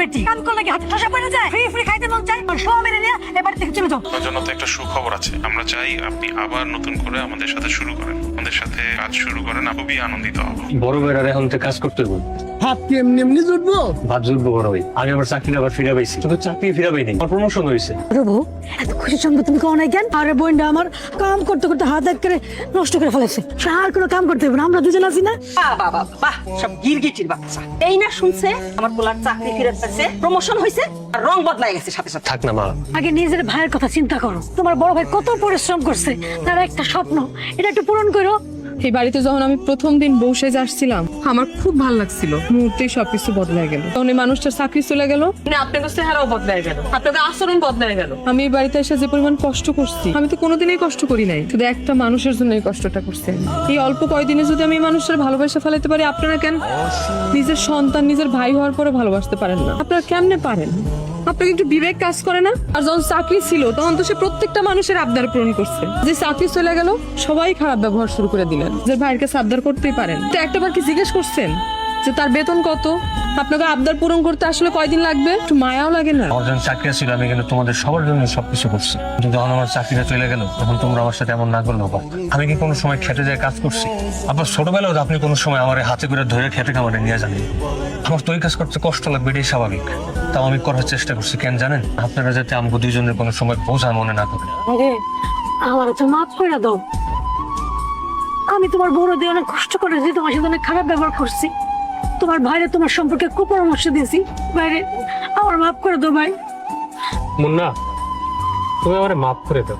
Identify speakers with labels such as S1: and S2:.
S1: বেটি। কাম করলে কি হাতে ঠসা পড়ে যায়? ফ্রি ফ্রি খাইতে মন চায়? চলে যাও।
S2: আপনার জন্য তো একটা সুখবর আছে। আমরা চাই আপনি আবার নতুন করে আমাদের সাথে শুরু করেন। আমাদের সাথে কাজ শুরু করেন খুবই আনন্দিত হব।
S3: বড় এখন কাজ করতে
S4: হাত কি এমনি এমনি জুটবো?
S3: ভাত জুটবো বড় ভাই। আমি আবার চাকরি আবার ফিরে পাইছি। শুধু চাকরি ফিরে পাইনি। আমার প্রমোশন হয়েছে।
S1: রবু এত খুশি সঙ্গে তুমি কেন আরে বোনটা আমার কাম করতে করতে হাত এক করে নষ্ট করে ফেলেছে। আর কোনো কাম করতে হবে না আমরা দুজন আছি না।
S5: বাহ বাহ বাহ, বাহ সব গিরগিটির বাচ্চা। এই না শুনছে আমার পোলার চাকরি ফিরে প্রমোশন হয়েছে আর রং বদলাই গেছে সাথে সাথে।
S3: থাক না মা।
S1: আগে নিজের ভাইয়ের কথা চিন্তা করো। তোমার বড় ভাই কত পরিশ্রম করছে তার একটা স্বপ্ন এটা একটু পূরণ করো।
S6: এই বাড়িতে যখন আমি প্রথম দিন বসে আসছিলাম আমার খুব ভালো লাগছিল। মুহূর্তেই সবকিছু বদলায় গেল। তখন এই মানুষটার চাকরি চলে গেল। মানে আপনাদের চেহারাও বদলায় গেল। আপনাদের আচরণ বদলায় গেল। আমি এই বাড়িতে এসে যে পরিমাণ কষ্ট করছি আমি তো কোনোদিনই কষ্ট করি নাই। শুধু একটা মানুষের জন্য এই কষ্টটা করছি এই অল্প কয়দিনে যদি আমি এই মানুষের ভালোবাসা ফেলাতে পারি আপনারা কেন নিজের সন্তান নিজের ভাই হওয়ার পরে ভালোবাসতে পারেন না? আপনারা কেমনে পারেন? আপনাকে একটু বিবেক কাজ করে না? আর যখন চাকরি ছিল, তখন তো সে প্রত্যেকটা মানুষের আবদার পূরণ করছে। যে চাকরি চলে গেল, সবাই খারাপ ব্যবহার শুরু করে দিলেন। যে ভাইয়ের কাছে আবদার করতেই পারেন। তো একটা বার কি জিজ্ঞেস করছেন? যে তার বেতন কত? আপনাকে আবদার পূরণ করতে আসলে কয়দিন লাগবে? একটু মায়াও লাগে না?
S3: যখন চাকরি ছিল আমি কিন্তু তোমাদের সবার জন্য সবকিছু করছি। কিন্তু যখন আমার চাকরিটা চলে গেল, তখন তোমরা আমার সাথে এমন না করল আমি কি কোনো সময় খেতে যায় কাজ করছি? আবার ছোটবেলাও আপনি কোনো সময় আমার হাতে করে ধরে খেতে খামারে নিয়ে যান। আমার তো ওই কাজ করতে কষ্ট লাগবে, এটাই স্বাভাবিক। তাও আমি করার চেষ্টা করছি কেন জানেন? আপনারা যাতে আমাকে দুইজনের কোনো সময় বোঝা মনে না করে।
S1: আরে আমার তো মাফ করে দাও। আমি তোমার বড় দিয়ে অনেক কষ্ট করেছি তোমার সাথে অনেক খারাপ ব্যবহার করছি। তোমার ভাইরে তোমার সম্পর্কে কুপরামর্শ দিয়েছি। বাইরে আমার মাফ করে দাও ভাই।
S3: মুন্না তুমি আমার মাফ করে দাও।